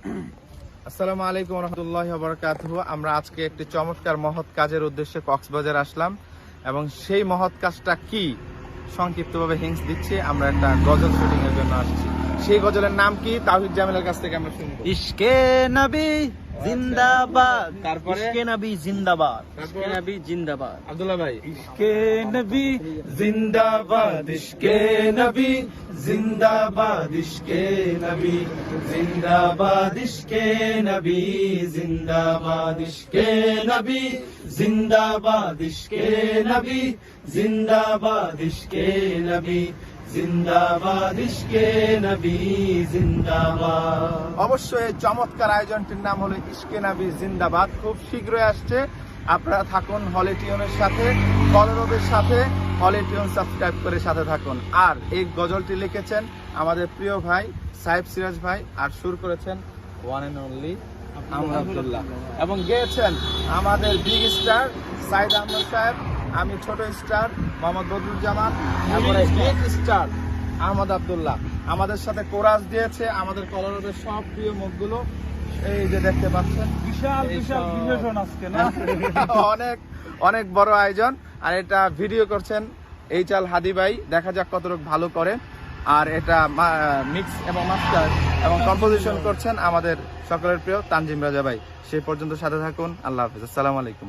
আসসালামু আলাইকুম রহমতুল্লাহ বরকাত আমরা আজকে একটি চমৎকার মহৎ কাজের উদ্দেশ্যে কক্সবাজার আসলাম এবং সেই মহৎ কাজটা কি সংক্ষিপ্তভাবে হিংস দিচ্ছি। আমরা একটা গজল শুটিং এর জন্য আসছি। সেই গজলের নাম কি? তাহিদ জামিলের কাছ থেকে আমরা শুনব। ইশকে নবী জিন্দাবাদ। তারপরে? ইশকে নবী জিন্দাবাদ। তারপরে? নবী জিন্দাবাদ। আব্দুল্লাহ ভাই। ইশকে নবী জিন্দাবাদ। ইশকে নবী জিন্দাবাদ। ইশকে নবী জিন্দাবাদ। ইশকে নবী জিন্দাবাদ। ইশকে নবী জিন্দাবাদ। ইশকে নবী জিন্দাবাদ। ইশকে নবী অবশ্যই চমৎকার আয়োজনটির নাম হলো ইশকে নাবি, জিন্দাবাদ। খুব শীঘ্রই আসছে। আপনারা থাকুন হলিটিউনের সাথে, কলরবের সাথে হলিটিউন সাবস্ক্রাইব করে সাথে থাকুন। আর এই গজলটি লিখেছেন আমাদের প্রিয় ভাই সাহেব সিরাজ ভাই, আর সুর করেছেন one and only Amar Abdullah. এবং গেয়েছেন আমাদের বিগ স্টার সাইদ আহমদ সাহেব আমি ছোট স্টার মোহাম্মদ বদরুজ্জামান তারপরে বিগ স্টার আহমদ আব্দুল্লাহ। আমাদের সাথে কোরাস দিয়েছে আমাদের কলরবের সব প্রিয় মুখগুলো। এই যে দেখতে পাচ্ছেন বিশাল বিশাল বিশেষণ আজকে না? অনেক অনেক বড় আয়োজন। আর এটা ভিডিও করছেন এই চাল হাদি ভাই। দেখা যাক কতটুকু ভালো করে। আর এটা মিক্স এবং মাস্টার এবং কম্পোজিশন করছেন আমাদের সকলের প্রিয় তানজিম রাজা ভাই। সেই পর্যন্ত সাথে থাকুন। আল্লাহ হাফিজ। আসসালামু আলাইকুম।